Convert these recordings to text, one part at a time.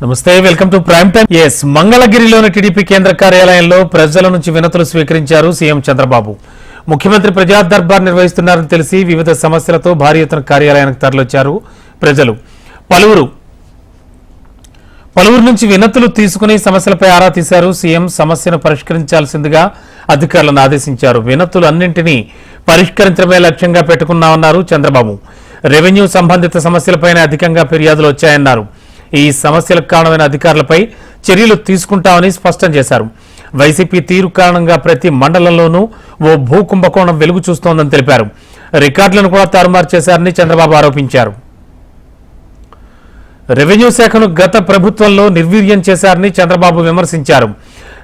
నమస్తే welcome to prime time. ఎస్ మంగళగిరిలోని టీడీపీ కేంద్ర కార్యాలయంలో ప్రజల నుంచి వినతులు స్వీకరించారు సీఎం చంద్రబాబు. ముఖ్యమంత్రి ప్రజా దర్బార్ నిర్వహిస్తున్నారని తెలిసి వివిధ సమస్యలతో భారీ ఎత్తున కార్యాలయానికి తరలివచ్చారు ప్రజలు. పలువురు పలువురు నుంచి వినతులు తీసుకుని సమస్యలపై ఆరా తీశారు సీఎం. సమస్యను పరిష్కరించాల్సిందిగా అధికారులను ఆదేశించారు. వినతులు అన్నింటినీ పరిష్కరించడమే లక్ష్యంగా పెట్టుకున్నామన్నారు చంద్రబాబు. రెవెన్యూ సంబంధిత సమస్యలపైన అధికంగా ఫిర్యాదులు వచ్చాయన్నారు. ఈ సమస్యలకు కారణమైన అధికారులపై చర్యలు తీసుకుంటామని స్పష్టం చేశారు. వైసీపీ తీరు కారణంగా ప్రతి మండలంలోనూ ఓ భూ కుంభకోణం వెలుగు చూస్తోందని తెలిపారు. రికార్డులను కూడా తారుమారు చేశారని చంద్రబాబు ఆరోపించారు. రెవెన్యూ శాఖను గత ప్రభుత్వంలో నిర్వీర్యం చేశారని చంద్రబాబు విమర్శించారు.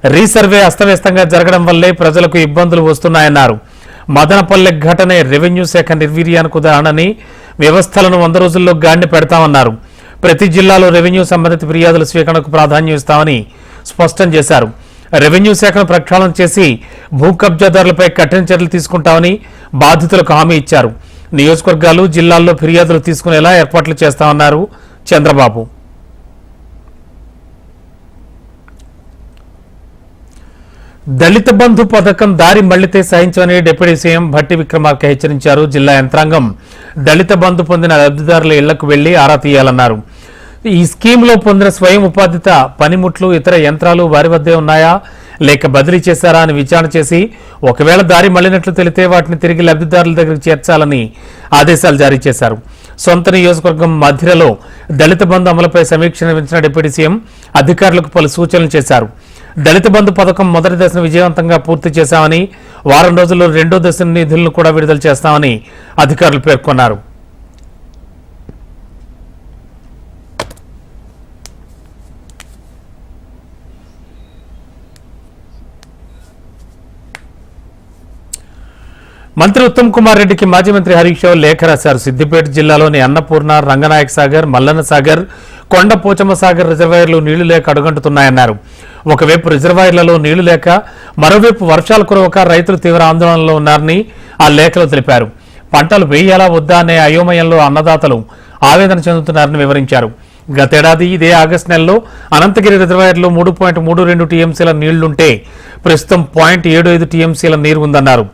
రీసర్వే అస్తవ్యస్తంగా జరగడం వల్లే ప్రజలకు ఇబ్బందులు వస్తున్నాయన్నారు. మదనపల్లె ఘటనే రెవెన్యూ శాఖ నిర్వీర్యానికి ఉదాహరణని వ్యవస్థలను వంద రోజుల్లో గాండి పెడతామన్నారు. ప్రతి జిల్లాలో రెవెన్యూ సంబంధిత ఫిర్యాదుల స్వీకరణకు ప్రాధాన్యం ఇస్తామని స్పష్టం చేశారు. రెవెన్యూ శాఖను ప్రక్షాళన చేసి భూ కబ్జాదారులపై కఠిన చర్యలు తీసుకుంటామని బాధితులకు హామీ ఇచ్చారు. నియోజకవర్గాలు జిల్లాల్లో ఫిర్యాదులు తీసుకునేలా ఏర్పాట్లు చేస్తామన్నారు చంద్రబాబు. దళిత బంధు పథకం దారి మళ్ళితే సహించని డిప్యూటీ సీఎం భట్టి విక్రమార్క హెచ్చరించారు. జిల్లా యంత్రాంగం దళిత బంధు పొందిన లబ్ధిదారుల ఇళ్ళకు వెళ్ళి ఆరా తీయాలన్నారు. ఈ స్కీమ్లో పొందిన స్వయం ఉపాధిత పనిముట్లు ఇతర యంత్రాలు వారి వద్దే ఉన్నాయా? లేక బదిలీ చేశారా అని విచారణ చేసి ఒకవేళ దారి మళ్ళినట్లు తెలితే వాటిని తిరిగి లబ్ధిదారుల దగ్గరికి చేర్చాలని ఆదేశాలు జారీ చేశారు. సొంత నియోజకవర్గం మధ్యలో దళిత బంధు అమలుపై సమీక్ష నిర్వహించిన డిప్యూటీ సీఎం అధికారులకు పలు సూచనలు చేశారు. దళిత బంధు పథకం మొదటి దశను విజయవంతంగా పూర్తి చేశామని వారం రోజుల్లో రెండో దశ నిధులను కూడా విడుదల చేస్తామని అధికారులు పేర్కొన్నారు. మంత్రి ఉత్తమ్ కుమార్ రెడ్డికి మాజీ మంత్రి హరీష్ రావు లేఖ రాశారు. సిద్దిపేట జిల్లాలోని అన్నపూర్ణ రంగనాయక్ సాగర్ మల్లన్న సాగర్ కొండ పోచమ్మ సాగర్ రిజర్వాయర్లు నీళ్ళు లేక అడుగంటున్నాయన్నారు ఒకవైపు రిజర్వాయర్లలో నీళ్ళు లేక మరోవైపు వర్షాలు కురవక రైతులు తీవ్ర ఆందోళనలో ఉన్నారని ఆ లేఖలో తెలిపారు. పంటలు వేయాలా వద్దా అనే అయోమయంలో అన్నదాతలు ఆవేదన చెందుతున్నారని వివరించారు. గతేడాది ఇదే ఆగస్టు నెలలో అనంతగిరి రిజర్వాయర్లో మూడు పాయింట్ మూడు రెండు టీఎంసీల నీళ్ళుంటే ప్రస్తుతం పాయింట్ ఏడు ఐదు టీఎంసీల నీరు ఉందన్నారు.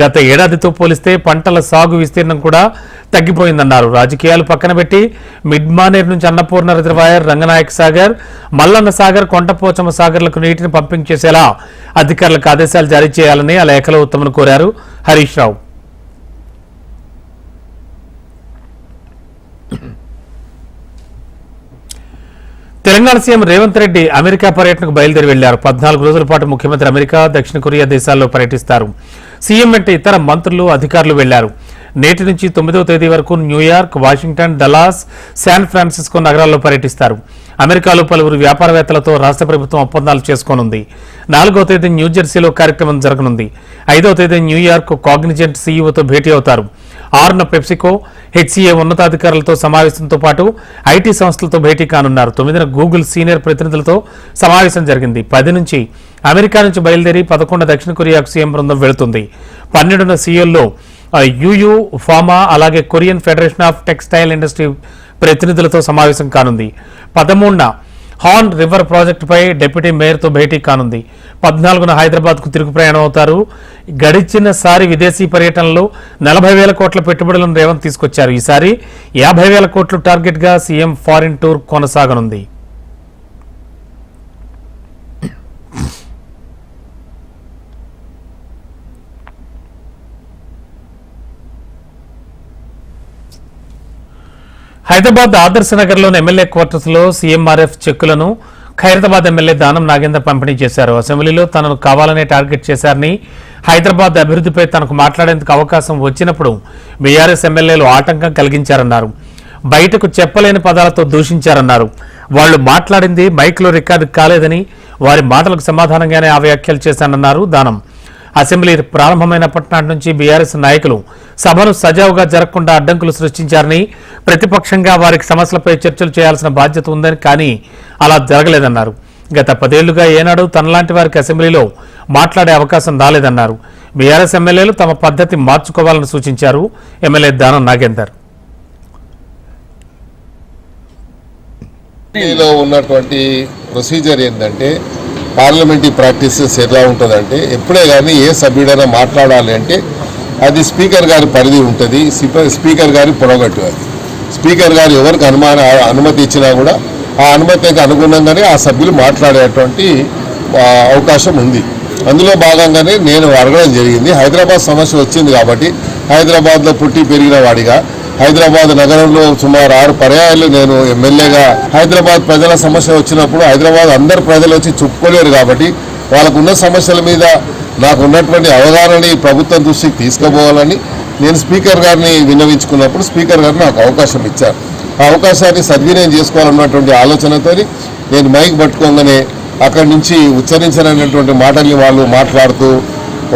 గత ఏడాదితో పోలిస్తే పంటల సాగు విస్తీర్ణం కూడా తగ్గిపోయిందన్నారు. రాజకీయాలు పక్కన పెట్టి మిడ్ మానేర్ నుంచి అన్నపూర్ణ రిజర్వాయర్ రంగనాయక సాగర్ మల్లన్న సాగర్ కొంటపోచమ్మ సాగర్లకు నీటిని పంపింగ్ చేసేలా అధికారులకు ఆదేశాలు జారీ చేయాలని ఆ లేఖలో ఉత్తమను కోరారు హరీష్ రావు. తెలంగాణ సీఎం రేవంత్ రెడ్డి అమెరికా పర్యటనకు బయలుదేరి వెళ్ళారు. పద్నాలుగు రోజుల పాటు ముఖ్యమంత్రి అమెరికా దక్షిణ కొరియా దేశాల్లో పర్యటిస్తారు. సీఎం వెంట ఇతర మంత్రులు అధికారులు వెళ్ళారు. నేటి నుంచి తొమ్మిదవ తేదీ వరకు New York Washington Dallas San Francisco నగరాల్లో పర్యటిస్తారు. అమెరికాలో పలువురు వ్యాపారవేత్తలతో రాష్ట్ర ప్రభుత్వం ఒప్పందాలు చేసుకోనుంది. నాలుగో తేదీ న్యూజెర్సీలో కార్యక్రమం జరగనుంది. ఐదవ తేదీ న్యూయార్క్ కాగ్నిజెంట్ సీఈఓతో భేటీ అవుతారు. ఆరున పెప్సికో హెచ్సీఏ ఉన్నతాధికారులతో సమావేశంతో పాటు ఐటీ సంస్థలతో భేటీ కానున్నారు. తొమ్మిదిన గూగుల్ సీనియర్ ప్రతినిధులతో సమావేశం జరిగింది. పది నుంచి అమెరికా నుంచి బయలుదేరి పదకొండు దక్షిణ కొరియాకు సీఎం బృందం వెళుతుంది. పన్నెండున సీఎల్లో యూయూ ఫామా అలాగే Korean federation of textile industry ప్రతినిధులతో సమావేశం కానుంది. పదమూడున హార్న్ రివర్ ప్రాజెక్టుపై డిప్యూటీ మేయర్తో భేటీ కానుంది. పద్నాలుగున హైదరాబాద్కు తిరుగు ప్రయాణం అవుతారు గడిచిన సారి విదేశీ పర్యటనలో నలభై వేల కోట్ల పెట్టుబడులను రేవంత్ తీసుకొచ్చారు. ఈసారి యాభై వేల కోట్లు టార్గెట్గా సీఎం ఫారిన్ టూర్ కొనసాగనుంది. హైదరాబాద్ ఆదర్శ నగర్లోని ఎమ్మెల్యే క్వార్టర్స్లో సీఎంఆర్ఎఫ్ చెక్కులను ఖైరతాబాద్ ఎమ్మెల్యే దానం నాగేందర్ పంపిణీ చేశారు. అసెంబ్లీలో తనను కావాలనే టార్గెట్ చేశారని హైదరాబాద్ అభివృద్ధిపై తనకు మాట్లాడేందుకు అవకాశం వచ్చినప్పుడు బీఆర్ఎస్ ఎమ్మెల్యేలు ఆటంకం కలిగించారన్నారు. బయటకు చెప్పలేని పదాలతో దూషించారన్నారు. వాళ్ళు మాట్లాడింది మైక్లో రికార్డు కాలేదని వారి మాటలకు సమాధానంగానే ఆ వ్యాఖ్యలు చేశానన్నారు దానం. అసెంబ్లీ ప్రారంభమైనప్పటి నాటి నుంచి బీఆర్ఎస్ నాయకులు సభను సజావుగా జరగకుండా అడ్డంకులు సృష్టించారని ప్రతిపక్షంగా వారికి సమస్యలపై చర్చలు చేయాల్సిన బాధ్యత ఉందని కానీ అలా జరగలేదన్నారు. గత పదేళ్ళుగా ఏనాడు తనలాంటి వారికి అసెంబ్లీలో మాట్లాడే అవకాశం రాలేదన్నారు. బీఆర్ఎస్ ఎమ్మెల్యేలు తమ పద్ధతి మార్చుకోవాలని సూచించారు ఎమ్మెల్యే దానం నాగేందర్. ఉన్నటువంటి ప్రొసీజర్ ఏంటంటే పార్లమెంటరీ ప్రాక్టీసెస్ ఎలా ఉంటుందంటే ఎప్పుడే కానీ ఏ సభ్యుడైనా మాట్లాడాలి అంటే అది స్పీకర్ గారి పరిధి ఉంటుంది స్పీకర్ గారి పొడగట్టు అది. స్పీకర్ గారు ఎవరికి అనుమాన అనుమతి ఇచ్చినా కూడా ఆ అనుమతికి అనుగుణంగానే ఆ సభ్యులు మాట్లాడేటువంటి అవకాశం ఉంది. అందులో భాగంగానే నేను అడగడం జరిగింది హైదరాబాద్ సమస్య వచ్చింది కాబట్టి హైదరాబాద్లో పుట్టి పెరిగిన వాడిగా హైదరాబాద్ నగరంలో సుమారు ఆరు పర్యాయాలు నేను ఎమ్మెల్యేగా హైదరాబాద్ ప్రజల సమస్య వచ్చినప్పుడు హైదరాబాద్ అందరు ప్రజలు వచ్చి చెప్పుకోలేరు కాబట్టి వాళ్ళకున్న సమస్యల మీద నాకు ఉన్నటువంటి అవగాహనని ప్రభుత్వం దృష్టికి తీసుకుపోవాలని నేను స్పీకర్ గారిని విన్నవించుకున్నప్పుడు స్పీకర్ గారు నాకు అవకాశం ఇచ్చారు. ఆ అవకాశాన్ని సద్వినియోగం చేసుకోవాలన్నటువంటి ఆలోచనతో నేను మైక్ పట్టుకోగానే అక్కడి నుంచి ఉచ్చరించనటువంటి మాటల్ని వాళ్ళు మాట్లాడుతూ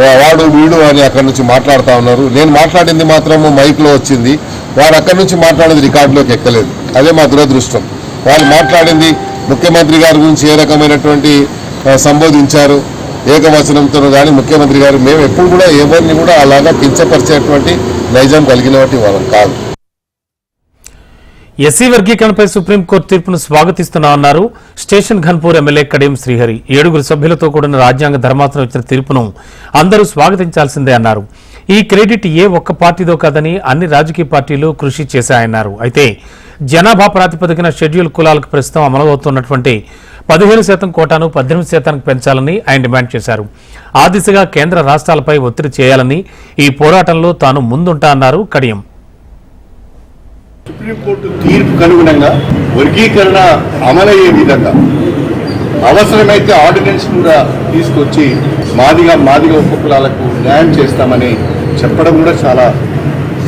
వాడు వీడు అని అక్కడి నుంచి మాట్లాడుతూ ఉన్నారు. నేను మాట్లాడింది మాత్రము మైక్లో వచ్చింది. వారు అక్కడి నుంచి మాట్లాడేది రికార్డులోకి ఎక్కలేదు. అదే మా దురదృష్టం. వాళ్ళు మాట్లాడింది ముఖ్యమంత్రి గారి గురించి ఏ రకమైనటువంటి సంబోధించారు ఏకవచనంతో కానీ ముఖ్యమంత్రి గారు మేము ఎప్పుడు కూడా ఎవరిని కూడా అలాగా కించపరిచేటువంటి నైజం కలిగినటువంటి వాళ్ళం కాదు. ఎస్సీ వర్గీకరణపై సుప్రీంకోర్టు తీర్పును స్వాగతిస్తున్నా అన్నారు. Station Ghanpur MLA Kadiyam Srihari. ఏడుగురు సభ్యులతో కూడిన రాజ్యాంగ ధర్మాసనం ఇచ్చిన తీర్పును అందరూ స్వాగతించాల్సిందే అన్నారు. ఈ క్రెడిట్ ఏ ఒక్క పార్టీదో కాదని అన్ని రాజకీయ పార్టీలు కృషి చేశాయన్నారు. అయితే జనాభా ప్రాతిపదికన షెడ్యూల్ కులాలకు ప్రస్తుతం అమలవుతున్నటువంటి పదిహేను శాతం కోటాను పద్దెనిమిది శాతానికి పెంచాలని ఆయన డిమాండ్ చేశారు. ఆ దిశగా కేంద్ర రాష్ట్రాలపై ఒత్తిడి చేయాలని ఈ పోరాటంలో తాను ముందుంటా అన్నారు కడియం. సుప్రీంకోర్టు తీర్పుకు అనుగుణంగా వర్గీకరణ అమలయ్యే విధంగా అవసరమైతే ఆర్డినెన్స్ కూడా తీసుకొచ్చి మాదిగా మాదిగా ఉపకులాలకు న్యాయం చేస్తామని చెప్పడం కూడా చాలా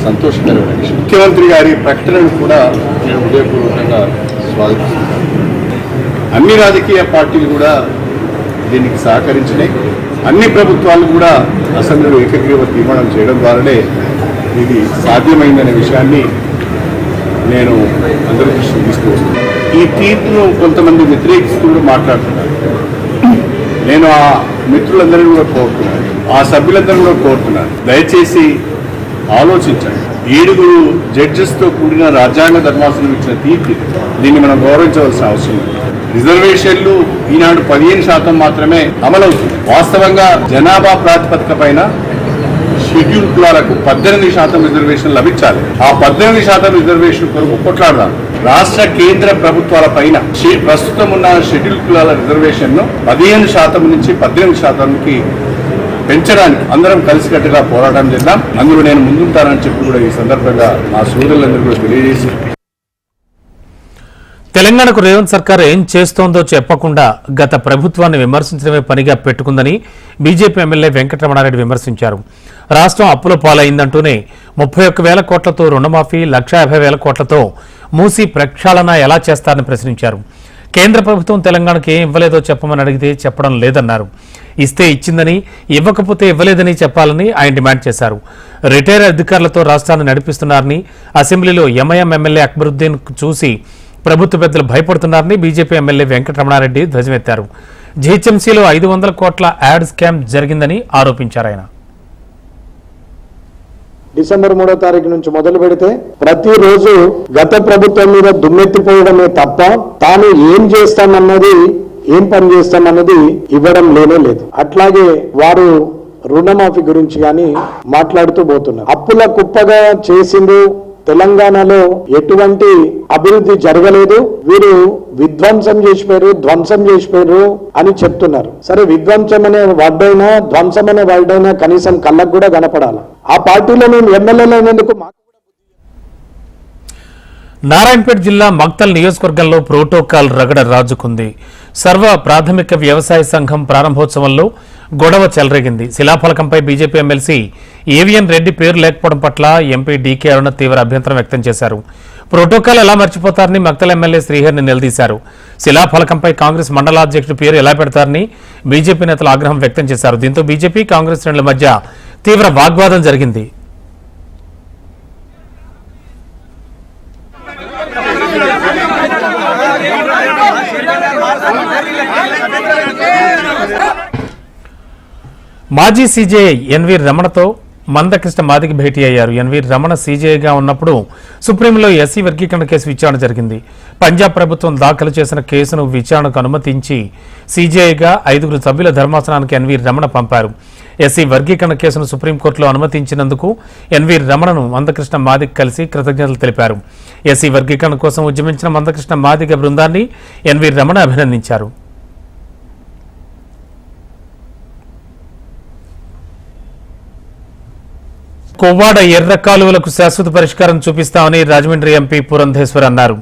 సంతోషకరమైన విషయం. ముఖ్యమంత్రి గారి ప్రకటనను కూడా నేను హృదయపూర్వకంగా స్వాగతిస్తున్నాను. అన్ని రాజకీయ పార్టీలు కూడా దీనికి సహకరించినాయి. అన్ని ప్రభుత్వాలు కూడా అసెంబ్లీలో ఏకగ్రీవ తీర్మానం చేయడం ద్వారానే ఇది సాధ్యమైందనే విషయాన్ని నేను అందరి దృష్టి తీసుకువస్తాను ఈ తీర్పును కొంతమంది వ్యతిరేకిస్తూ కూడా మాట్లాడుతున్నారు. నేను ఆ మిత్రులందరినీ కూడా కోరుతున్నాను. ఆ సభ్యులందరినీ కూడా కోరుతున్నాను. దయచేసి ఆలోచించండి. ఏడుగురు జడ్జెస్తో కూడిన రాజ్యాంగ ధర్మాసనం ఇచ్చిన తీర్పు దీన్ని మనం గౌరవించవలసిన అవసరం ఉంది రిజర్వేషన్లు ఈనాడు పదిహేను శాతం మాత్రమే అమలవుతుంది వాస్తవంగా జనాభా ప్రాతిపదిక పైన షెడ్యూల్ కులాలకు పద్దెనిమిది శాతం రిజర్వేషన్ లభించాలి. ఆ పద్దెనిమిది శాతం రిజర్వేషన్ కొరకు కొట్లాడదాం. రాష్ట్ర కేంద్ర ప్రభుత్వాల పైన ప్రస్తుతం ఉన్న షెడ్యూల్ కులాల రిజర్వేషన్ను పదిహేను శాతం నుంచి పద్దెనిమిది శాతానికి పెంచడానికి అందరం కలిసికట్టుగా పోరాటం చేద్దాం. అందులో నేను ముందుంటానని చెప్పి కూడా ఈ సందర్భంగా మా సోదరులందరూ కూడా తెలియజేసి తెలంగాణకు రేవంత్ సర్కార్ ఏం చేస్తోందో చెప్పకుండా గత ప్రభుత్వాన్ని విమర్శించడమే పనిగా పెట్టుకుందని బీజేపీ ఎమ్మెల్యే వెంకటరమణారెడ్డి విమర్శించారు. రాష్ట్రం అప్పుల పాలైందంటూనే ముప్పై ఒక్క వేల కోట్లతో రుణమాఫీ లక్ష యాభై వేల కోట్లతో మూసి ప్రక్షాళన ఎలా చేస్తారని ప్రశ్నించారు. కేంద్ర ప్రభుత్వం తెలంగాణకు ఏం ఇవ్వలేదో చెప్పమని అడిగితే చెప్పడం లేదన్నారు. ఇస్తే ఇచ్చిందని ఇవ్వకపోతే ఇవ్వలేదని చెప్పాలని ఆయన డిమాండ్ చేశారు. రిటైర్ అధికారులతో రాష్ట్రాన్ని నడిపిస్తున్నారని అసెంబ్లీలో ఎంఐఎం ఎమ్మెల్యే అక్బరుద్దీన్ చూసి ప్రభుత్వ పెద్దలు భయపడుతున్నారని బీజేపీ ఎమ్మెల్యే వెంకటరమణారెడ్డి ధ్వజమెత్తారు. జీహెచ్ఎంసీలో ఐదు వందల కోట్ల యాడ్ స్కామ్ జరిగిందని ఆరోపించారు ఆయన. డిసెంబర్ మూడో తారీఖు నుంచి మొదలు పెడితే ప్రతిరోజు గత ప్రభుత్వం మీద దుమ్మెత్తిపోవడమే తప్ప తాను ఏం చేస్తామన్నది ఏం పని చేస్తామన్నది ఇవ్వడం లేనే లేదు. అట్లాగే వారు రుణమాఫీ గురించి కానీ మాట్లాడుతూ పోతున్నారు. అప్పుల కుప్పగా చేసిండు తెలంగాణలో ఎటువంటి అభివృద్ధి జరగలేదు. వీరు విధ్వంసం చేసిపోయారు ధ్వంసం చేసిపోయారు అని చెప్తున్నారు. సరే విధ్వంసం అనే వర్డైనా ధ్వంసం అనే వర్డైనా కనీసం కళ్ళకు కూడా కనపడాలి? ఆ పార్టీలో మేము ఎమ్మెల్యేలు అయినందుకు మాకు నారాయణపేట జిల్లా మక్తల్ నియోజకవర్గంలో ప్రోటోకాల్ రగడ రాజుకుంది. సర్వ ప్రాథమిక వ్యవసాయ సంఘం ప్రారంభోత్సవంలో గొడవ చెలరేగింది. శిలాఫలకంపై బీజేపీ ఎమ్మెల్సీ ఏవిఎన్ రెడ్డి పేరు లేకపోవడం పట్ల ఎంపీ డీకే అరుణ తీవ్ర అభ్యంతరం వ్యక్తం చేశారు. ప్రోటోకాల్ ఎలా మర్చిపోతారని మక్తల ఎమ్మెల్యే శ్రీహరిని నిలదీశారు. శిలాఫలకంపై కాంగ్రెస్ మండలాధ్యక్షుడి పేరు ఎలా పెడతారని బీజేపీ నేతలు ఆగ్రహం వ్యక్తం చేశారు. దీంతో బీజేపీ కాంగ్రెస్ శ్రేణుల మధ్య తీవ్ర వాగ్వాదం జరిగింది. మాజీ సీజేఐ ఎన్వి రమణతో మందకృష్ణ మాదికి భేటీ అయ్యారు. ఎన్వి రమణ సీజేఐగా ఉన్నప్పుడు సుప్రీంలో ఎస్సీ వర్గీకరణ కేసు విచారణ జరిగింది. పంజాబ్ ప్రభుత్వం దాఖలు చేసిన కేసును విచారణకు అనుమతించి సీజేఐగా ఐదుగురు సభ్యుల ధర్మాసనానికి ఎన్వి రమణ పంపారు. ఎస్సీ వర్గీకరణ కేసును సుప్రీంకోర్టులో అనుమతించినందుకు ఎన్వి రమణను మందకృష్ణ మాదిక్ కలిసి కృతజ్ఞతలు తెలిపారు. ఎస్సీ వర్గీకరణ కోసం ఉద్యమించిన మందకృష్ణ మాదిగ బృందాన్ని ఎన్వి రమణ అభినందించారు. కొవ్వాడ ఎర్ర కాలువలకు శాశ్వత పరిష్కారం చూపిస్తామని రాజమండ్రి ఎంపీ పురంధేశ్వర్ అన్నారు.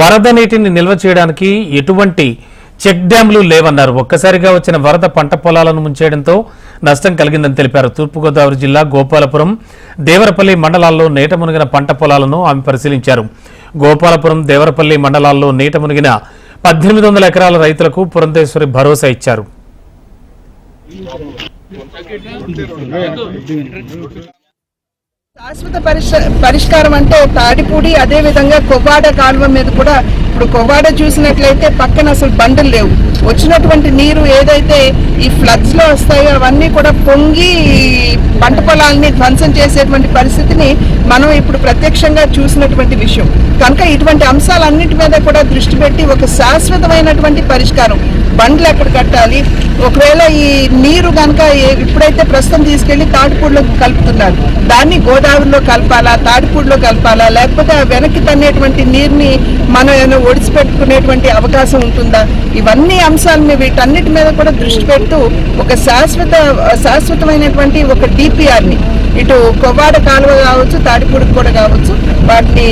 వరద నీటిని నిల్వ చేయడానికి ఎటువంటి చెక్ డ్యాంలు లేవన్నారు. ఒక్కసారిగా వచ్చిన వరద పంట పొలాలను ముంచేయడంతో నష్టం కలిగిందని తెలిపారు. తూర్పుగోదావరి జిల్లా గోపాలపురం దేవరపల్లి మండలాల్లో నీట మునిగిన పంట పొలాలను ఆమె పరిశీలించారు. గోపాలపురం దేవరపల్లి మండలాల్లో నీట మునిగిన పద్దెనిమిది వందల ఎకరాల రైతులకు పురంధేశ్వరి భరోసా ఇచ్చారు. శాశ్వత పరిష్కారం అంటే తాడిపూడి అదే విధంగా కొవ్వాడ కాలువ మీద కూడా ఇప్పుడు కొవ్వాడ చూసినట్లయితే పక్కన అసలు బండలు లేవు. వచ్చినటువంటి నీరు ఏదైతే ఈ ఫ్లడ్స్లో వస్తాయో అవన్నీ కూడా పొంగి పంట పొలాల్ని ధ్వంసం చేసేటువంటి పరిస్థితిని మనం ఇప్పుడు ప్రత్యక్షంగా చూసినటువంటి విషయం. కనుక ఇటువంటి అంశాలన్నిటి మీద కూడా దృష్టి పెట్టి ఒక శాశ్వతమైనటువంటి పరిష్కారం. బండ్లు ఎక్కడ కట్టాలి? ఒకవేళ ఈ నీరు కనుక ఇప్పుడైతే ప్రస్తుతం తీసుకెళ్ళి తాటిపూడిలో కలుపుతున్నారు. దాన్ని గోదావరిలో కలపాలా? తాటిపూడిలో కలపాలా? లేకపోతే వెనక్కి తన్నేటువంటి నీరుని మనం ఏమైనా అవకాశం ఉంటుందా? ఇవన్నీ అంశాలని వీటన్నిటి మీద కూడా దృష్టి పెడుతూ ఒక శాశ్వత శాశ్వతమైనటువంటి ఒక డిపిఆర్ని ఇటు కొవ్వాడ కాలువ కావచ్చు తాడిపూడికి కూడా కావచ్చు వాటిని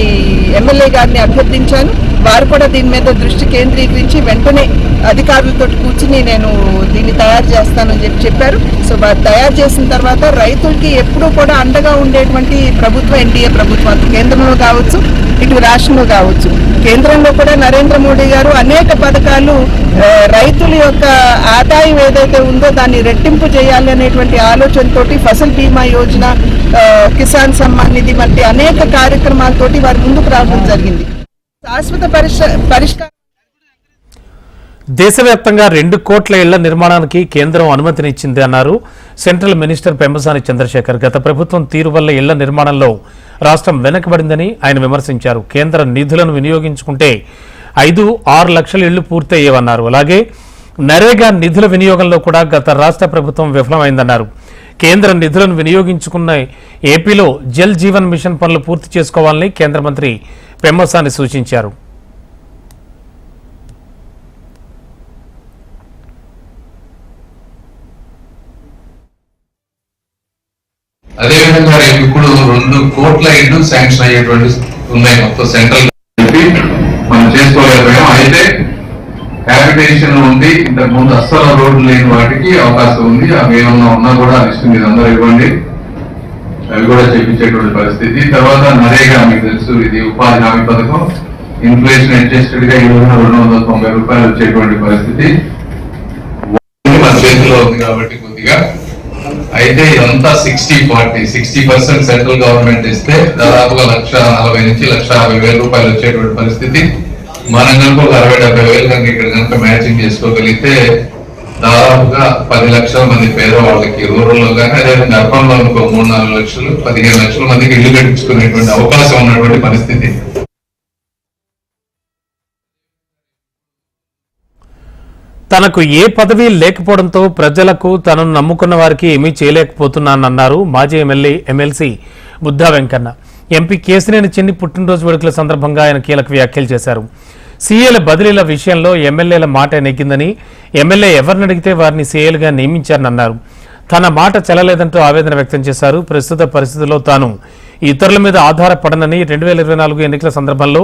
ఎమ్మెల్యే గారిని అభ్యర్థించాను. వారు కూడా దీని మీద దృష్టి కేంద్రీకరించి వెంటనే అధికారులతో కూర్చుని నేను దీన్ని తయారు చేస్తానని చెప్పి చెప్పారు. సో వారు తయారు చేసిన తర్వాత రైతులకి ఎప్పుడూ కూడా అండగా ఉండేటువంటి ప్రభుత్వం ఎన్డీఏ ప్రభుత్వం కేంద్రంలో కావచ్చు ఇటు రాష్ట్రంలో కావచ్చు. కేంద్రంలో కూడా నరేంద్ర మోడీ గారు అనేక పథకాలు రైతుల యొక్క ఆదాయం ఏదైతే ఉందో దాన్ని రెట్టింపు చేయాలి అనేటువంటి ఆలోచనతోటి ఫసల్ బీమా యోజన కిసాన్ సమ్మాన్ నిధి వంటి అనేక కార్యక్రమాలతోటి వారు ముందుకు రావడం జరిగింది. శాశ్వత పరిష్కారం దేశవ్యాప్తంగా రెండు కోట్ల ఇళ్ళ నిర్మాణానికి కేంద్రం అనుమతినిచ్చింది అన్నారు సెంట్రల్ మినిస్టర్ పెంబసాని చంద్రశేఖర్. గత ప్రభుత్వం తీరు వల్ల ఇళ్ళ నిర్మాణంలో రాష్ట్రం వెనకబడిందని ఆయన విమర్శించారు. కేంద్ర నిధులను వినియోగించుకుంటే ఐదు ఆరు లక్షల ఇళ్ళు పూర్తయ్యేవన్నారు. అలాగే నరేగా నిధుల వినియోగంలో కూడా గత రాష్ట్ర ప్రభుత్వం విఫలమైందన్నారు. కేంద్ర నిధులను వినియోగించుకున్న ఏపీలో జల్ జీవన్ మిషన్ పనులు పూర్తి చేసుకోవాలని కేంద్ర మంత్రి పెమ్మసాని సూచించారు. అదేవిధంగా రేపు ఇప్పుడు రెండు కోట్ల ఇల్లు శాంక్షన్ అయ్యేటువంటి ఉన్నాయి. మొత్తం సెంట్రల్ చెప్పి మనం చేసుకోలేకపోయాం. అయితే హ్యాబిటేషన్ ఉంది. ఇంతకు ముందు అస్సలు రోడ్లు లేని వాటికి అవకాశం ఉంది. అవి ఏమన్నా ఉన్నా కూడా లిస్ట్ మీద అందరూ ఇవ్వండి. అవి కూడా చెప్పించేటువంటి పరిస్థితి. తర్వాత నరేగా మీకు తెలుసు ఇది ఉపాధి హామీ పథకం. ఇన్ఫ్లేషన్ అడ్జస్టెడ్గా ఈ రోజున రెండు వందల తొంభై రూపాయలు వచ్చేటువంటి పరిస్థితి. మన చేతిలో ఉంది కాబట్టి కొద్దిగా. అయితే ఇదంతా sixty forty sixty percent central government ఇస్తే దాదాపుగా లక్ష నలభై నుంచి లక్ష యాభై వేల రూపాయలు వచ్చేటువంటి పరిస్థితి. మనం కనుక ఒక అరవై డెబ్బై వేలు కనుక ఇక్కడ కనుక మ్యాచింగ్ చేసుకోగలిగితే దాదాపుగా పది లక్షల మంది పేదవాళ్ళకి రూరల్లో కానీ అదేవిధంగా అర్బన్ ఇంకో మూడు నాలుగు లక్షలు పదిహేను లక్షల మందికి ఇల్లు కట్టించుకునేటువంటి అవకాశం ఉన్నటువంటి పరిస్థితి. తనకు ఏ పదవి లేకపోవడంతో ప్రజలకు తనను నమ్ముకున్న వారికి ఏమీ చేయలేకపోతున్నానన్నారు మాజీ MLA MLC Buddha Venkanna. MP Kesineni Chinni పుట్టినరోజు వేడుకల సందర్భంగా ఆయన కీలక వ్యాఖ్యలు చేశారు. సీఏల బదిలీల విషయంలో ఎమ్మెల్యేల మాట నెగ్గిందని ఎమ్మెల్యే ఎవరిని అడిగితే వారిని సీఏలుగా నియమించారని అన్నారు తన మాట చెల్లలేదంటూ ఆవేదన వ్యక్తం చేశారు. ప్రస్తుత పరిస్థితుల్లో తాను ఇతరుల మీద ఆధారపడనని రెండు వేల ఇరవై నాలుగు ఎన్నికల సందర్భంలో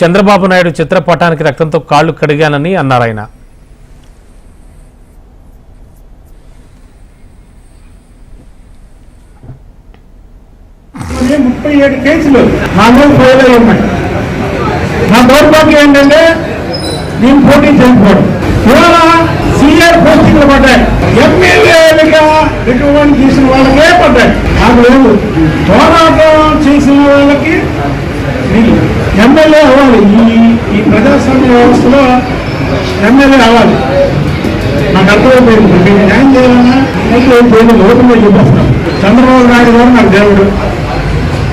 చంద్రబాబు నాయుడు చిత్రపటానికి రక్తంతో కాళ్ళు కడిగానని అన్నారు ఆయన. ముప్పై ఏడు కేసులు. నా మీద ఫెయిల్ ఉన్నాయి. నా దౌర్భాగ్యం ఏంటంటే నేను పోటీ చేయకపోవడం. ఇవాళ సీఆర్ పోస్టింగ్లు పడ్డాయి. ఎమ్మెల్యేలుగా రికమెండ్ చేసిన వాళ్ళకే పడ్డాయి. నాకు లేదు. పోరాటం చేసిన వాళ్ళకి వీళ్ళు ఎమ్మెల్యే అవ్వాలి. ఈ ఈ ప్రజాస్వామ్య వ్యవస్థలో ఎమ్మెల్యే అవ్వాలి. నాకు అర్థమైపోయింది. నేను న్యాయం చేయాలన్నా మీకు ఏం లోపల చెప్పేస్తాను చంద్రబాబు నాయుడు గారు నాకు దేవుడు.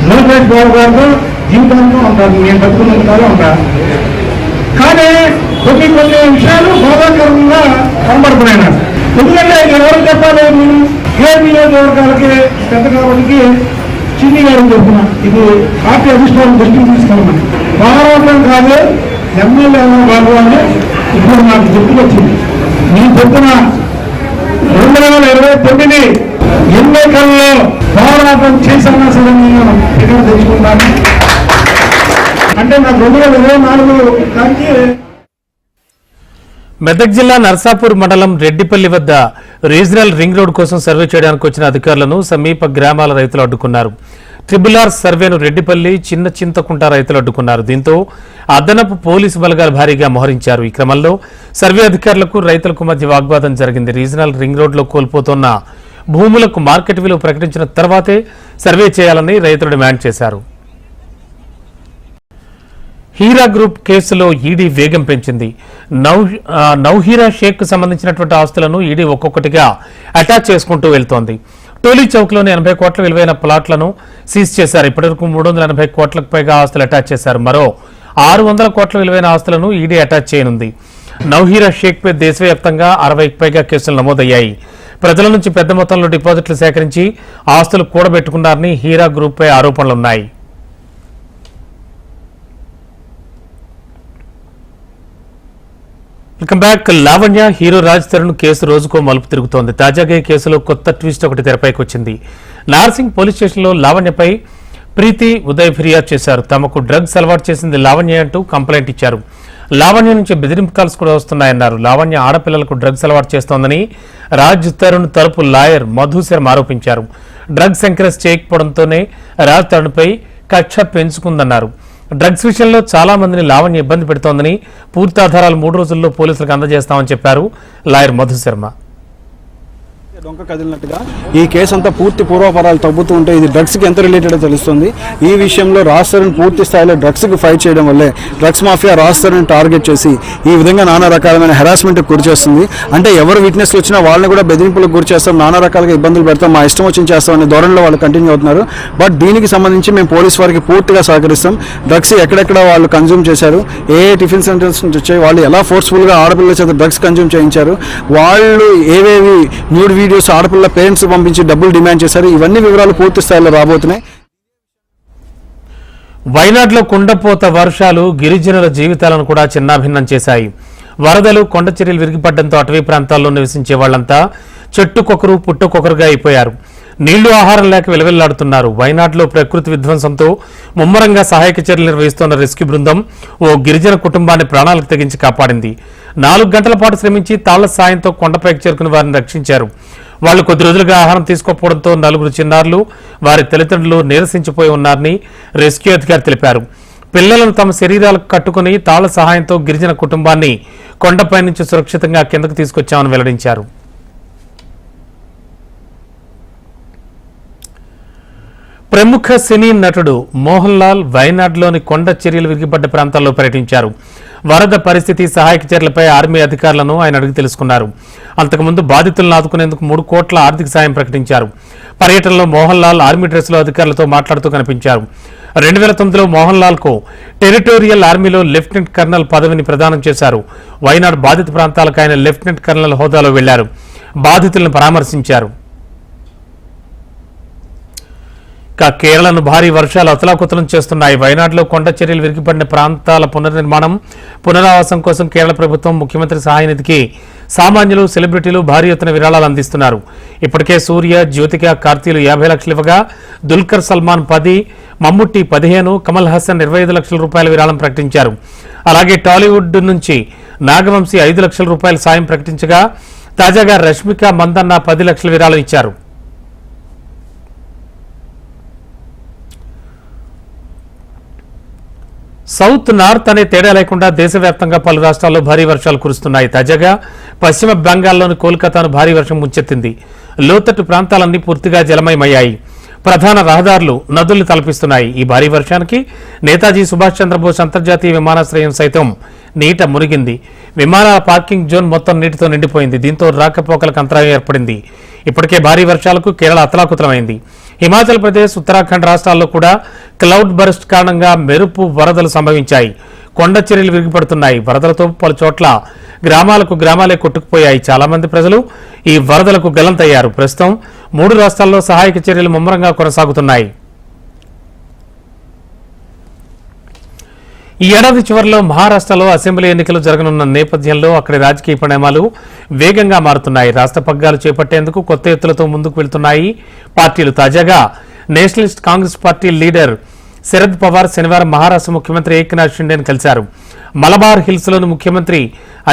లోకేష్ బాబు గారితో జీవితాంతం ఉంటారు నేను బతుకున్నట్టుగానే ఉంటా కానీ కొన్ని కొన్ని విషయాలు బాధాకరంగా కనబడుతున్నాయి నాకు. ఎందుకంటే ఎవరు చెప్పాలి? నేను ఏ నియోజకవర్గాలకి పెద్ద కావడానికి చిన్ని గారు చెప్తున్నా. ఇది పార్టీ అధిష్టానం దృష్టికి తీసుకెళ్ళమని. పోరాటం కాదు ఎమ్మెల్యే బాబు అని ఇప్పుడు నాకు గుర్తుకొచ్చింది. నేను చెప్తున్నా రెండు వేల ఇరవై తొమ్మిది ఎన్నికల్లో పోరాటం చేశానా సరే నేను? ఇక్కడ తెచ్చుకుంటాను అంటే నాకు రెండు వేల ఇరవై నాలుగు దానికి మెదక్ జిల్లా నర్సాపూర్ మండలం రెడ్డిపల్లి వద్ద రీజనల్ రింగ్ రోడ్ కోసం సర్వే చేయడానికి వచ్చిన అధికారులను సమీప గ్రామాల రైతులు అడ్డుకున్నారు. ట్రిబుల్ ఆర్ సర్వేను రెడ్డిపల్లి చిన్న చింతకుంట రైతులు అడ్డుకున్నారు. దీంతో అదనపు పోలీసు బలగాలు భారీగా మోహరించారు. ఈ క్రమంలో సర్వే అధికారులకు రైతులకు మధ్య వాగ్వాదం జరిగింది. రీజనల్ రింగ్ రోడ్లో కోల్పోతున్న భూములకు మార్కెట్ విలువ ప్రకటించిన తర్వాతే సర్వే చేయాలని రైతులు డిమాండ్ చేశారు. హీరా గ్రూప్ కేసులో ఈడీ వేగం పెంచింది. నౌ నౌహీరా షేక్ సంబంధించినటువంటి ఆస్తులను ఈడీ ఒక్కొక్కటిగా అటాచ్ చేసుకుంటూ వెళ్తోంది. టోలీ చౌక్లోని ఎనభై కోట్ల విలువైన ప్లాట్లను సీజ్ చేశారు. ఇప్పటివరకు మూడు వందల ఎనభై కోట్లకు పైగా ఆస్తులు అటాచ్ చేశారు. మరో ఆరు వందల కోట్ల విలువైన ఆస్తులను ఈడీ అటాచ్ చేయనుంది. నౌహీరా షేక్ పై దేశవ్యాప్తంగా అరవైకి పైగా కేసులు నమోదయ్యాయి. ప్రజల నుంచి పెద్ద మొత్తంలో డిపాజిట్లు సేకరించి ఆస్తులు కూడబెట్టుకున్నారని హీరా గ్రూప్ పై ఆరోపణలున్నాయి. Welcome back Lavanya hero Raj Tarun case రోజుకో మలుపు తిరుగుతోంది. తాజాగా ఈ కేసులో కొత్త ట్విస్ట్ ఒకటి తెరపైకి వచ్చింది. నార్సింగ్ పోలీస్ స్టేషన్లో లావణ్యపై ప్రీతి ఉదయ్ ఫిర్యాదు చేశారు. తమకు డ్రగ్స్ అలవాటు చేసింది లావణ్య అంటూ కంప్లైంట్ ఇచ్చారు. లావణ్య నుంచి బెదిరింపు కాల్స్ కూడా వస్తున్నాయన్నారు. లావణ్య ఆడపిల్లలకు డ్రగ్స్ అలవాటు చేస్తోందని రాజ్ తరుణ్ తరపు లాయర్ మధు శర్మ ఆరోపించారు. డ్రగ్స్ ఎంకరేజ్ చేయకపోవడంతోనే రాజ్ తరుణ్పై కక్ష పెంచుకుందన్నారు. డ్రగ్స్ విషయంలో చాలా మందిని లావణ్య ఇబ్బంది పెడుతోందని పూర్తి ఆధారాలు మూడు రోజుల్లో పోలీసులకు అందజేస్తామని చెప్పారు లాయర్ మధు దొంగ కదిలినట్టుగా ఈ కేసు అంతా పూర్తి పూర్వపరాలు తగ్గుతూ ఉంటే ఇది డ్రగ్స్కి ఎంత రిలేటెడ్ తెలుస్తుంది? ఈ విషయంలో రాస్తరుని పూర్తి స్థాయిలో డ్రగ్స్కి ఫైట్ చేయడం వల్లే డ్రగ్స్ మాఫియా రాస్తరుని టార్గెట్ చేసి ఈ విధంగా నానా రకాలమైన హెరాస్మెంట్ గురి చేస్తుంది. అంటే ఎవరు విట్నెస్ వచ్చినా వాళ్ళని కూడా బెదిరింపులకు గురి చేస్తాం నానా రకాలుగా ఇబ్బందులు పెడతాం మా ఇష్టం వచ్చింది చేస్తాం అనే ధోరణిలో వాళ్ళు కంటిన్యూ అవుతున్నారు. బట్ దీనికి సంబంధించి మేము పోలీస్ వారికి పూర్తిగా సహకరిస్తాం. డ్రగ్స్ ఎక్కడెక్కడ వాళ్ళు కన్జ్యూమ్ చేశారు ఏ టిఫిన్ సెంటర్స్ నుంచి వచ్చాయి వాళ్ళు ఎలా ఫోర్స్ఫుల్గా ఆడపిల్లల చేత డ్రగ్స్ కన్జ్యూమ్ చేయించారు వాళ్ళు ఏవేవి న్యూడ్ చూసి ఆడపిల్ల పేరెంట్స్ పంపించి డబ్బులు డిమాండ్ చేశారు. ఇవన్నీ వివరాలు పూర్తి స్థాయిలో రాబోతున్నాయి. వైనాడ్లో కుండపోత వర్షాలు గిరిజనుల జీవితాలను కూడా చిన్నాభిన్నం చేశాయి. వరదలు కొండ చర్యలు విరిగిపడడంతో అటవీ ప్రాంతాల్లో నివసించే వాళ్ళంతా చెట్టుకొకరు పుట్టుకొకరుగా అయిపోయారు. నీళ్ళు ఆహారం లేక విలవిల్లాడుతున్నారు. వైనాడ్లో ప్రకృతి విధ్వంసంతో ముమ్మరంగా సహాయక చర్యలు నిర్వహిస్తున్న రెస్క్యూ బృందం ఓ గిరిజన కుటుంబాన్ని ప్రాణాలకు తెగించి కాపాడింది. నాలుగు గంటల పాటు శ్రమించి తాళ్ళ సాయంతో కొండపైకి చేరుకుని వారిని రక్షించారు. వాళ్ళు కొద్ది రోజులుగా ఆహారం తీసుకోకపోవడంతో నలుగురు చిన్నారులు వారి తల్లిదండ్రులు నీరసించిపోయి ఉన్నారని రెస్క్యూ అధికారి తెలిపారు. పిల్లలను తమ శరీరాలకు కట్టుకుని తాళ్ళ సహాయంతో గిరిజన కుటుంబాన్ని కొండపై నుంచి సురక్షితంగా కిందకు తీసుకొచ్చామని వెల్లడించారు. ప్రముఖ సినీ నటుడు మోహన్ లాల్ వైనాడ్లోని కొండ చర్యలు విరిగిపడ్డ ప్రాంతాల్లో పర్యటించారు. వరద పరిస్థితి సహాయక చర్యలపై ఆర్మీ అధికారులను ఆయన అడిగి తెలుసుకున్నారు. అంతకుముందు బాధితులను ఆదుకునేందుకు మూడు కోట్ల ఆర్థిక సాయం ప్రకటించారు. పర్యటనలో మోహన్ లాల్ ఆర్మీ డ్రెస్లో అధికారులతో మాట్లాడుతూ కనిపించారు. రెండు వేల తొమ్మిదిలో మోహన్ లాల్కు టెరిటోరియల్ ఆర్మీలో లెఫ్టినెంట్ కర్నల్ పదవిని ప్రదానం చేశారు. వైనాడ్ బాధిత ప్రాంతాలకు ఆయన లెఫ్టినెంట్ కర్నల్ హోదాలో వెళ్ళారు. బాధితులను పరామర్శించారు. ఇక కేరళను భారీ వర్షాలు అతలాకుతలం చేస్తున్నాయి. వయనాడులో కొండ చర్యలు విరిగిపడిన ప్రాంతాల పునర్నిర్మాణం పునరావాసం కోసం కేరళ ప్రభుత్వం ముఖ్యమంత్రి సహాయ నిధికి సామాన్యులు సెలబ్రిటీలు భారీ ఎత్తున విరాళాలు అందిస్తున్నారు. ఇప్పటికే సూర్య జ్యోతిక కార్తీలు యాభై లక్షలు ఇవ్వగా దుల్కర్ సల్మాన్ పది మమ్ముట్టి పదిహేను కమల్ హాసన్ ఇరవై ఐదు లక్షల రూపాయల విరాళం ప్రకటించారు. అలాగే టాలీవుడ్ నుంచి నాగవంశీ ఐదు లక్షల రూపాయల సాయం ప్రకటించగా తాజాగా రష్మిక మందన్న పది లక్షల విరాళం ఇచ్చారు. సౌత్ నార్త్ అనే తేడా లేకుండా దేశవ్యాప్తంగా పలు రాష్ట్రాల్లో భారీ వర్షాలు కురుస్తున్నాయి. తాజాగా పశ్చిమ బెంగాల్లోని కోల్కతాను భారీ వర్షం ముంచెత్తింది. లోతట్టు ప్రాంతాలన్నీ పూర్తిగా జలమయమయ్యాయి. ప్రధాన రహదారులు నదులు తలపిస్తున్నాయి. ఈ భారీ వర్షానికి నేతాజీ సుభాష్ చంద్రబోస్ అంతర్జాతీయ విమానాశ్రయం సైతం నీట మునిగింది. విమానాల పార్కింగ్ జోన్ మొత్తం నీటితో నిండిపోయింది. దీంతో రాకపోకలకు అంతరాయం ఏర్పడింది. ఇప్పటికే భారీ వర్షాలకు కేరళ అతలాకుతలమైంది. హిమాచల్ ప్రదేశ్ ఉత్తరాఖండ్ రాష్ట్రాల్లో కూడా క్లౌడ్ బర్స్ట్ కారణంగా మెరుపు వరదలు సంభవించాయి. కొండ చర్యలు విరిగిపడుతున్నాయి. వరదలతో పలు చోట్ల గ్రామాలకు గ్రామాలే కొట్టుకుపోయాయి. చాలా మంది ప్రజలు ఈ వరదలకు గలంతయ్యారు. ప్రస్తుతం మూడు రాష్ట్రాల్లో సహాయక చర్యలు ముమ్మరంగా కొనసాగుతున్నాయి. ఈ ఏడాది చివరిలో మహారాష్ట్రలో అసెంబ్లీ ఎన్నికలు జరగనున్న నేపథ్యంలో అక్కడి రాజకీయ పరిణామాలు వేగంగా మారుతున్నాయి. రాష్ట్ర పగ్గాలు చేపట్టేందుకు కొత్త ఎత్తులతో ముందుకు వెళ్తున్నాయి పార్టీలు. తాజాగా Nationalist Congress Party leader Sharad Pawar శనివారం మహారాష్ట్ర ముఖ్యమంత్రి ఏక్నాథ్ షిండేను కలిశారు. మలబార్ హిల్స్లోని ముఖ్యమంత్రి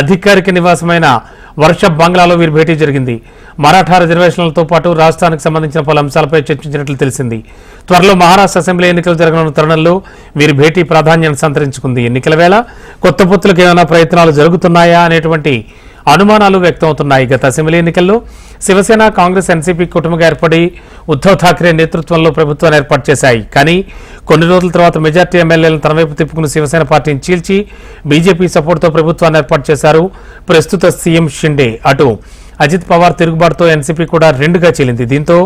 అధికారిక నివాసమైన వర్షప్ బంగ్లాలో వీరి భేటీ జరిగింది. మరాఠా రిజర్వేషన్లతో పాటు రాష్ట్రానికి సంబంధించిన పలు అంశాలపై చర్చించినట్లు తెలిసింది. త్వరలో మహారాష్ట్ర అసెంబ్లీ ఎన్నికలు జరగనున్న తరుణంలో వీరి భేటీ ప్రాధాన్యాన్ని సంతరించుకుంది. ఎన్నికల వేళ కొత్త పొత్తులకు ఏమైనా ప్రయత్నాలు జరుగుతున్నాయా అనేటువంటి అనుమానాలు వ్యక్తమవుతున్నాయి. గత అసెంబ్లీ ఎన్నికల్లో శివసేన కాంగ్రెస్ ఎన్సీపీ కుటుంబంగా ఏర్పడి ఉద్ధవ్ ఠాక్రే నేతృత్వంలో ప్రభుత్వాన్ని ఏర్పాటు చేశాయి. కానీ కొన్ని రోజుల తర్వాత మెజార్టీ ఎమ్మెల్యేలను తనవైపు తిప్పుకున్న శివసేన పార్టీని చీల్చి బీజేపీ సపోర్టుతో ప్రభుత్వాన్ని ఏర్పాటు చేశారు ప్రస్తుత సీఎం షిండే. అటు అజిత్ పవార్ తిరుగుబాటుతో ఎన్సీపీ కూడా రెండుగా చీలింది. దీంతో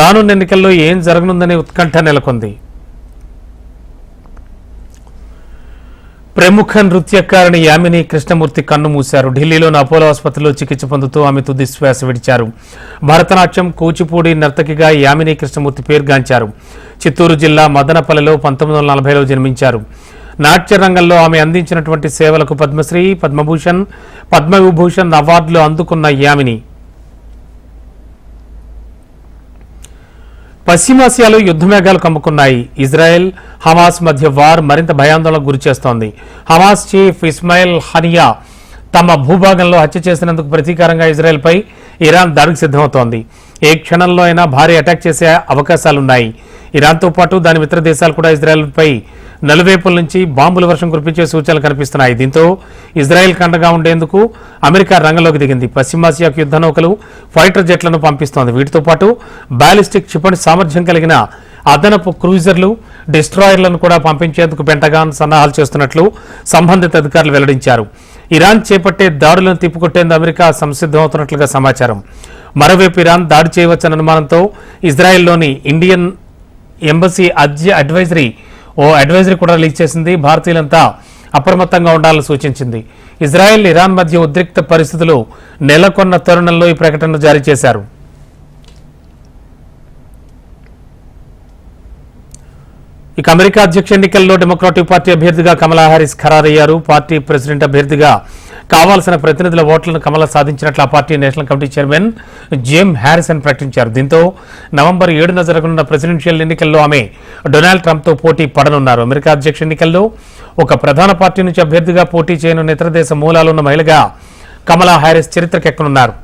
రానున్న ఎన్నికల్లో ఏం జరగనుందనే ఉత్కంఠ నెలకొంది. ప్రముఖ నృత్యకారిణి యామిని కృష్ణమూర్తి కన్ను మూశారు. ఢిల్లీలోని అపోలో ఆసుపత్రిలో చికిత్స పొందుతూ ఆమె తుది శ్వాస విడిచారు. భరతనాట్యం కూచిపూడి నర్తకిగా యామిని కృష్ణమూర్తి పేరుగాంచారు. చిత్తూరు జిల్లా మదనపల్లెలో పంతొమ్మిది వందల నలభైలో జన్మించారు. నాట్య రంగంలో ఆమె అందించినటువంటి సేవలకు పద్మశ్రీ పద్మభూషణ్ పద్మవిభూషణ్ అవార్డులు అందుకున్న యామిని. పశ్చిమాసియాలో యుద్ధమేఘాలు కమ్ముకున్నాయి. ఇజ్రాయెల్ హమాస్ మధ్య వార్ మరింత భయాందోళనకు గురిచేస్తోంది హమాస్ చీఫ్ ఇస్మాయిల్ హనియా తమ భూభాగంలో హత్య చేసినందుకు ప్రతీకారంగా ఇజ్రాయెల్పై ఇరాన్ దాడికి సిద్ధమవుతోంది. ఏ క్షణంలో అయినా భారీ అటాక్ చేసే అవకాశాలున్నాయి. ఇరాన్తో పాటు దాని మిత్ర దేశాలు కూడా ఇజ్రాయెల్పై నలువైపుల నుంచి బాంబుల వర్షం కురిపించే సూచనలు కనిపిస్తున్నాయి. దీంతో ఇజ్రాయెల్ కండగా ఉండేందుకు అమెరికా రంగంలోకి దిగింది. పశ్చిమాసియాకు యుద్ధ నౌకలు ఫైటర్ జెట్లను పంపిస్తోంది. వీటితో పాటు బ్యాలిస్టిక్ క్షిపణి సామర్థ్యం కలిగిన అదనపు క్రూజర్లు డిస్ట్రాయర్లను కూడా పంపించేందుకు పెంటగాన్ సన్నాహాలు చేస్తున్నట్లు సంబంధిత అధికారులు వెల్లడించారు. ఇరాన్ చేపట్టే దాడులను తిప్పికొట్టేందుకు అమెరికా సంసిద్ధమవుతున్నట్లుగా సమాచారం. మరోవైపు ఇరాన్ దాడి చేయవచ్చన్న అనుమానంతో ఇజ్రాయెల్లోని ఇండియన్ ఎంబసీ అడ్వైజరీ ఓ అడ్వైజరీ కూడా లీక్ చేసింది. భారతీయులంతా అప్రమత్తంగా ఉండాలని సూచించింది. ఇజ్రాయెల్ ఇరాన్ మధ్య ఉద్రిక్త పరిస్థితులు నెలకొన్న తరుణంలో ఈ ప్రకటన జారీ చేశారు. ఇక అమెరికా అధ్యక్ష ఎన్నికల్లో డెమోక్రాటిక్ పార్టీ అభ్యర్థిగా కమలా హారిస్ ఖరారయ్యారు. పార్టీ ప్రెసిడెంట్ అభ్యర్థిగా కావాల్సిన ప్రతినిధుల ఓట్లను కమల సాధించినట్లు ఆ party national committee chairman Jaime Harrison ప్రకటించారు. దీంతో నవంబర్ ఏడున జరగనున్న ప్రెసిడెన్షియల్ ఎన్నికల్లో ఆమె డొనాల్డ్ ట్రంప్తో పోటీ పడనున్నారు. అమెరికా అధ్యక్ష ఎన్నికల్లో ఒక ప్రధాన పార్టీ నుంచి అభ్యర్థిగా పోటీ చేయనున్న ఇతర దేశ మూలాలున్న మహిళగా కమలా హారిస్ చరిత్రకెక్కనున్నారు.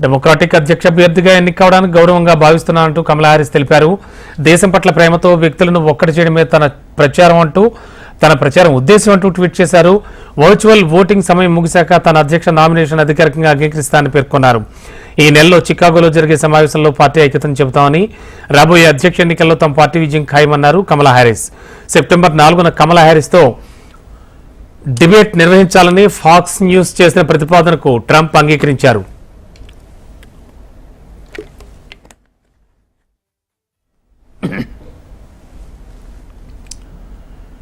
డెమోక్రాటిక్ అధ్యక్ష అభ్యర్థిగా ఎన్నిక కావడానికి గౌరవంగా భావిస్తున్నానంటూ కమలా హారిస్ తెలిపారు. దేశం పట్ల ప్రేమతో వ్యక్తులను ఒక్కటి చేయడమే తన ప్రచారం అంటూ తన ప్రచారం ఉద్దేశం అంటూ ట్వీట్ చేశారు. వర్చువల్ ఓటింగ్ సమయం ముగిశాక తన అధ్యక్ష నామినేషన్ అధికారికంగా అంగీకరిస్తానని పేర్కొన్నారు. ఈ నెలలో చికాగోలో జరిగే సమావేశంలో పార్టీ ఐక్యతను చెబుతామని రాబోయే అధ్యక్ష ఎన్నికల్లో తమ పార్టీ విజయం ఖాయమన్నారు కమలా హారిస్. సెప్టెంబర్ నాలుగున కమలా హారిస్తో డిబేట్ నిర్వహించాలని ఫాక్స్ న్యూస్ చేసిన ప్రతిపాదనకు ట్రంప్ అంగీకరించారు.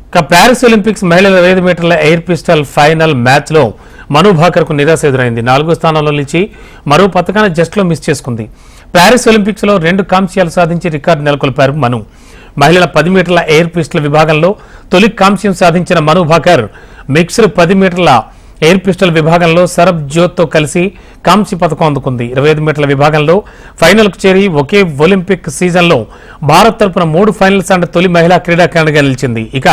ఇక ప్యారిస్ ఒలింపిక్స్ మహిళల ఇరవై ఐదు మీటర్ల ఎయిర్ పిస్టల్ ఫైనల్ మ్యాచ్లో మను భాకర్కు నిరాశ ఎదురైంది. నాలుగో స్థానంలో నిలిచి మరో పథకాన్ని జస్ట్లో మిస్ చేసుకుంది. ప్యారిస్ ఒలింపిక్స్లో రెండు కాంస్యాలు సాధించి రికార్డు నెలకొల్పారు మను. మహిళల పది మీటర్ల ఎయిర్ పిస్టల్ విభాగంలో తొలి కాంస్యం సాధించిన మను భాకర్ మిక్స్డ్ పది మీటర్ల ఎయిర్ పిస్టల్ విభాగంలో సరబ్ జ్యోత్తో కలిసి కాంస్య పథకం అందుకుంది. ఇరవై ఐదు మీటర్ల విభాగంలో ఫైనల్కు చేరి ఒకే ఒలింపిక్ సీజన్లో భారత్ తరపున మూడు ఫైనల్స్ అండ్ తొలి మహిళా క్రీడాకారిణిగా నిలిచింది. ఇక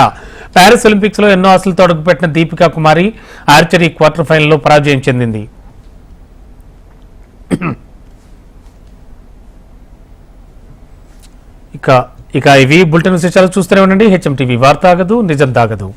ప్యారిస్ ఒలింపిక్స్లో ఎన్నో ఆశలతో అడుగుపెట్టిన దీపికా కుమారి ఆర్చరీ క్వార్టర్ ఫైనల్లో పరాజయం చెందింది. ఇక ఇక ఇవి బులెటిన్ విశేషాలు చూస్తూనే ఉండండి. హెచ్ఎం టీవీ వార్త ఆగదు నిజం తాగదు.